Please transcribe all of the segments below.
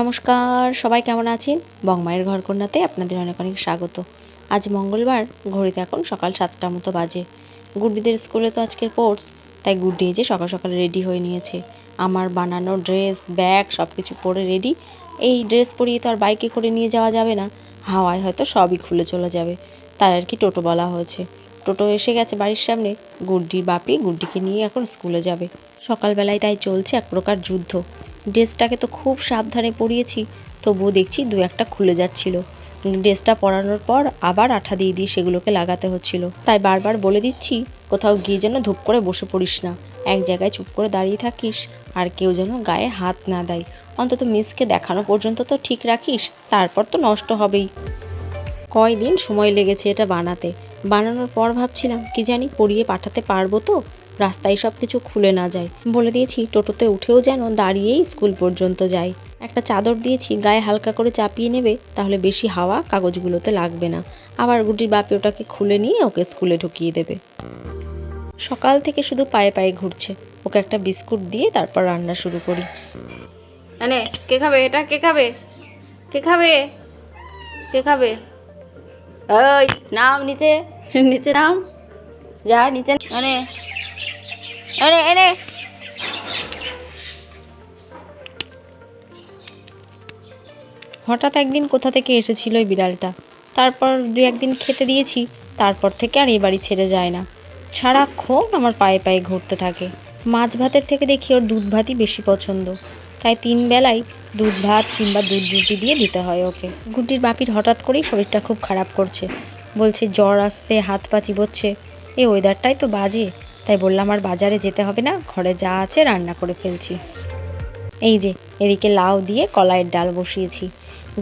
নমস্কার, সবাই কেমন আছেন? বংমায়ের ঘরকন্যাতে আপনাদের অনেক অনেক স্বাগত। আজ মঙ্গলবার, ঘড়িতে এখন সকাল সাতটার মতো বাজে। গুড্ডিদের স্কুলে তো আজকে স্পোর্টস, তাই গুড্ডি যে সকাল সকাল রেডি হয়ে নিয়েছে। আমার বানানো ড্রেস, ব্যাগ সব কিছু পরে রেডি। এই ড্রেস পরিয়ে তো আর বাইকে করে নিয়ে যাওয়া যাবে না। হাওয়ায় হয়তো সবই খুলে চলে যাবে। তাই আর কি টোটো বলা হয়েছে। টোটো এসে গেছে বাড়ির সামনে। গুড্ডির বাপি গুড্ডিকে নিয়ে এখন স্কুলে যাবে। সকালবেলায় তাই চলছে এক প্রকার যুদ্ধ। ড্রেসটাকে তো খুব সাবধানে পরিয়েছি, তবুও দেখছি দু একটা খুলে যাচ্ছিল। ড্রেসটা পরানোর পর আবার আঠা দিয়ে দিয়ে সেগুলোকে লাগাতে হচ্ছিল। তাই বারবার বলে দিচ্ছি, কোথাও গিয়ে যেন ধূপ করে বসে পড়িস না। এক জায়গায় চুপ করে দাঁড়িয়ে থাকিস, আর কেউ যেন গায়ে হাত না দেয়। অন্তত মিসকে দেখানো পর্যন্ত তো ঠিক রাখিস, তারপর তো নষ্ট হবেই। কয়দিন সময় লেগেছে এটা বানাতে। বানানোর পর ভাবছিলাম, কি জানি পরিয়ে পাঠাতে পারব তো? রাস্তায় সব কিছু খুলে না যায়। বলে দিয়েছি, টোটোতে উঠেও যেন দাঁড়িয়েই স্কুল পর্যন্ত যায় একটা চাদর দিয়েছি, গায়ে হালকা করে চাপিয়ে নেবে, তাহলে বেশি হাওয়া কাগজগুলোতে লাগবে না। আবার গুটির বাপে ওটাকে খুলে নিয়ে ওকে স্কুলে ঢুকিয়ে দেবে। সকাল থেকে শুধু পায়ে পায়ে ঘুরছে। ওকে একটা বিস্কুট দিয়ে তারপর রান্না শুরু করি। মানে কে খাবে এটা? কে খাবে? কে খাবে? কে খাবে? ওই, নাম নিচে নিচে নাম। যা, নিচে আনে। এনে এনে। হঠাৎ একদিন কোথা থেকে এসেছিল ওই বিড়ালটা? তারপর দু একদিন খেতে দিয়েছি, তারপর থেকে আর এই বাড়ি ছেড়ে যায় না। সারাক্ষণ আমার পায়ে পায়ে ঘুরতে থাকে। মাছ ভাতের থেকে দেখি ওর দুধ ভাতই বেশি পছন্দ। তাই তিন বেলায় দুধ ভাত কিংবা দুধ রুটি দিয়ে দিতে হয় ওকে। গুটির বাপির হঠাৎ করেই শরীরটা খুব খারাপ করছে। বলছে, জ্বর আসতে হাত পা চিবোচ্ছে। এই ওয়েদারটাই তো বাজে। তাই বললাম, আর বাজারে যেতে হবে না, ঘরে যা আছে রান্না করে ফেলছি। এই যে, এদিকে লাউ দিয়ে কলাইয়ের ডাল বসিয়েছি।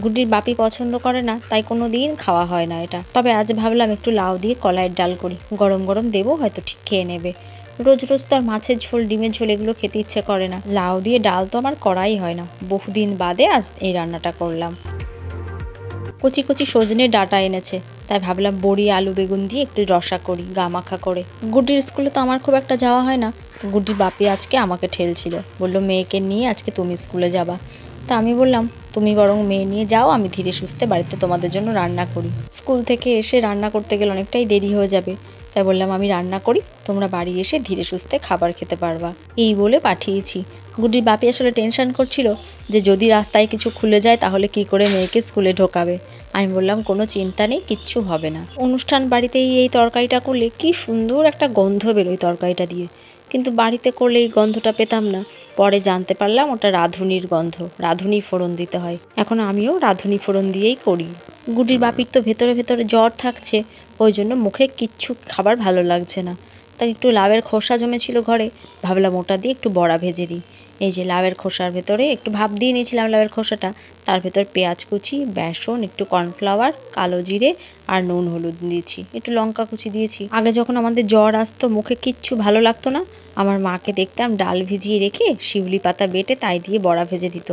গুড্ডির বাপি পছন্দ করে না, তাই কোনো দিন খাওয়া হয় না এটা। তবে আজ ভাবলাম একটু লাউ দিয়ে কলাইয়ের ডাল করি। গরম গরম দেবো, হয়তো ঠিক খেয়ে নেবে। রোজ রোজ তো আর মাছের ঝোল, ডিমের ঝোল এগুলো খেতে ইচ্ছে করে না। লাউ দিয়ে ডাল তো আমার করাই হয় না। বহুদিন বাদে আজ এই রান্নাটা করলাম। কচি কচি সজনে ডাটা এনেছে। তাই ভাবলাম বড়ি, আলু, বেগুন দিয়ে একটু রসা করি, গা মাখা করে। গুড্ডির স্কুলে তো আমার খুব একটা যাওয়া হয় না। তো বাপি আজকে আমাকে ঠেলছিল। বলল, মেয়েকে নিয়ে আজকে তুমি স্কুলে যাবা। তা আমি বললাম, তুমি বরং মেয়ে নিয়ে যাও, আমি ধীরে সুস্থে বাড়িতে তোমাদের জন্য রান্না করি। স্কুল থেকে এসে রান্না করতে গেলে অনেকটাই দেরি হয়ে যাবে। তাই বললাম, আমি রান্না করি, তোমরা বাড়ি এসে ধীরে সুস্থে খাবার খেতে পারবা। এই বলে পাঠিয়েছি। গুডির বাপি আসলে টেনশন করছিল যে যদি রাস্তায় কিছু খুলে যায় তাহলে কি করে মেয়েকে স্কুলে ঢোকাবে। আমি বললাম, কোনো চিন্তা নেই, কিচ্ছু হবে না। অনুষ্ঠান বাড়িতেই এই তরকারিটা করলে কি সুন্দর একটা গন্ধ বেরোয় তরকারিটা দিয়ে। কিন্তু বাড়িতে করলে এই গন্ধটা পেতাম না। পরে জানতে পারলাম, ওটা রাঁধুনির গন্ধ রাঁধুনি ফোড়ন দিতে হয়। এখন আমিও রাঁধুনি ফোড়ন দিয়েই করি। গুডির বাপির তো ভেতরে ভেতরে জ্বর থাকছে, ওই জন্য মুখে কিচ্ছু খাবার ভালো লাগছে না। তাই একটু লাউয়ের খোসা জমেছিল ঘরে, ভাবলাম ওটা দিয়ে একটু বড়া ভেজে দিই। এই যে লাউয়ের খোসার ভেতরে একটু ভাপ দিয়ে নিয়েছিলাম লাউয়ের খোসাটা, তার ভেতর পেঁয়াজ কুচি, বেসন, একটু কর্নফ্লাওয়ার, কালো জিরে আর নুন হলুদ দিয়েছি, একটু লঙ্কা কুচি দিয়েছি। আগে যখন আমাদের জ্বর আসতো মুখে কিচ্ছু ভালো লাগতো না, আমার মাকে দেখতাম ডাল ভিজিয়ে রেখে শিউলি পাতা বেটে তাই দিয়ে বড়া ভেজে দিত।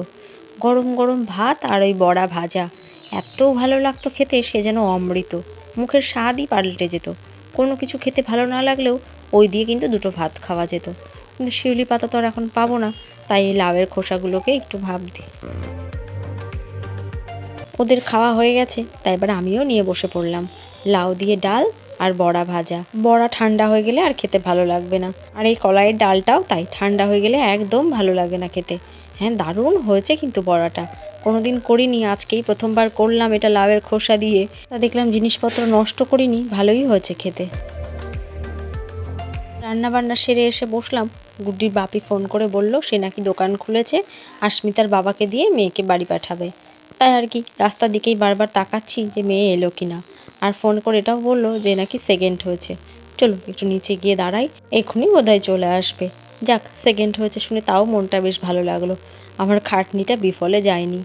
গরম গরম ভাত আর ওই বড়া ভাজা। এত ভালো লাগতো খেতে, সে যেন অমৃত। মুখের স্বাদই পাল্টে যেত। কোনো কিছু খেতে ভালো না লাগলেও ওই দিয়ে কিন্তু দুটো ভাত খাওয়া যেত। কিন্তু শিউলি পাতা তো আর এখন পাবো না, তাই এই লাউয়ের খোসাগুলোকে একটু ভাব দিই। ওদের খাওয়া হয়ে গেছে, তাই এবার আমিও নিয়ে বসে পড়লাম। লাউ দিয়ে ডাল আর বড়া ভাজা। বড়া ঠান্ডা হয়ে গেলে আর খেতে ভালো লাগবে না। আর এই কলাইয়ের ডালটাও তাই, ঠান্ডা হয়ে গেলে একদম ভালো লাগে না খেতে। হ্যাঁ দারুণ হয়েছে কিন্তু বড়াটা। কোনোদিন করিনি, আজকেই প্রথমবার করলাম এটা লাউয়ের খোসা দিয়ে। তা দেখলাম জিনিসপত্র নষ্ট করিনি, ভালোই হয়েছে খেতে। রান্না বান্না সেরে এসে বসলাম। গুড্ডির বাপি ফোন করে বলল, সে নাকি দোকান খুলেছে, আস্মিতার বাবাকে দিয়ে মেয়েকে বাড়ি পাঠাবে। তাই আর কি, রাস্তার দিকেই বারবার তাকাচ্ছি যে মেয়ে এলো কি না আর ফোন করে এটাও বলল যে নাকি সেকেন্ড হয়েছে। চলো, একটু নিচে গিয়ে দাঁড়াই এক্ষুনি বোধহয় চলে আসবে। যাক সেকেন্ড হয়েছে শুনে তাও মনটা বেশ ভালো লাগল। আমার খাটনিটা বিফলে যায়নি।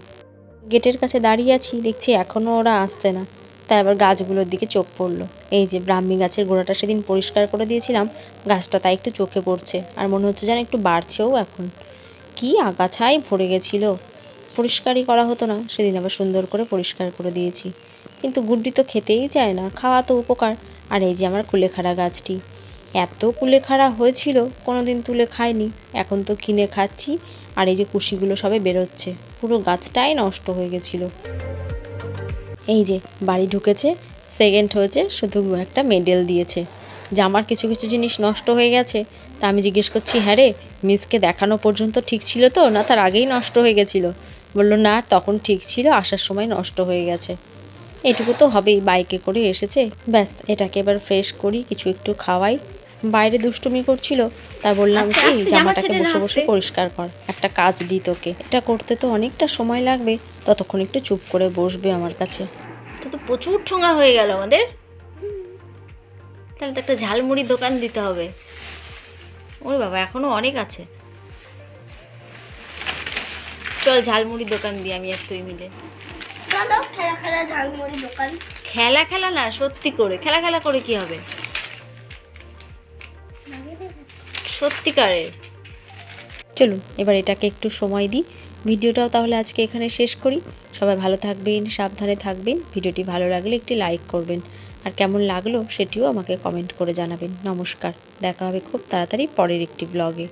গেটের কাছে দাঁড়িয়ে আছি, দেখছি এখনও ওরা আসছে না। তাই আবার গাছগুলোর দিকে চোখ পড়ল। এই যে ব্রাহ্মী গাছের গোড়াটা সেদিন পরিষ্কার করে দিয়েছিলাম, গাছটা তাই একটু চোখে পড়ছে। আর মনে হচ্ছে যেন একটু বাড়ছেও এখন। কি আগাছাই ভরে গেছিল। পরিষ্কারই করা হতো না, সেদিন আবার সুন্দর করে পরিষ্কার করে দিয়েছি। কিন্তু গুড্ডি তো খেতেই চায় না, খাওয়া তো উপকার। আর এই যে আমার কুলেখাড়া গাছটি। এত কুলেখাড়া হয়েছিল কোনো দিন তুলে খাইনি। এখন তো কিনে খাচ্ছি, আর এই যে কুশিগুলো সবে বেরোচ্ছে। পুরো গাছটাই নষ্ট হয়ে গেছিল। এই যে, বাড়ি ঢুকেছে সেকেন্ড হয়েছে, শুধু একটা মেডেল দিয়েছে। যে আমার কিছু কিছু জিনিস নষ্ট হয়ে গেছে, তা আমি জিজ্ঞেস করছি হ্যাঁ রে মিসকে দেখানো পর্যন্ত ঠিক ছিল তো? না, তার আগেই নষ্ট হয়ে গেছিল? বলল, না, তখন ঠিক ছিল, আসার সময় নষ্ট হয়ে গেছে। এটুকু তো হবেই বাইকে করে এসেছে। ব্যাস, এটাকে এবার ফ্রেশ করি, কিছু একটু খাওয়াই। বাইরে দুষ্টুমি করছিল তা বললাম কি জামাটাকে বসে বসে পরিষ্কার কর একটা কাজ দিই তোকে। এটা করতে তো অনেকটা সময় লাগবে ততক্ষণ একটু চুপ করে বসবে আমার কাছে। তো তো প্রচুর ঠোঙা হয়ে গেল আমাদের। তাহলে তো একটা ঝালমুড়ির দোকান দিতে হবে। ওরে বাবা এখনও অনেক আছে। চল ঝালমুড়ির দোকান দিই আমি আর তুই মিলে। চলো খেলা খেলা ঝালমুড়ি দোকান। খেলা খেলা না সত্যি করে। খেলা খেলা করে কি হবে? সত্যিকারের চলুন, এবার এটাকে একটু সময় দিই। ভিডিওটাও তাহলে আজকে এখানে শেষ করি। সবাই ভালো থাকবেন, সাবধানে থাকবেন। ভিডিওটি ভালো লাগলে একটি লাইক করবেন। আর কেমন লাগল সেটিও আমাকে কমেন্ট করে জানাবেন। নমস্কার, দেখা হবে খুব তাড়াতাড়ি পরের একটি ব্লগে।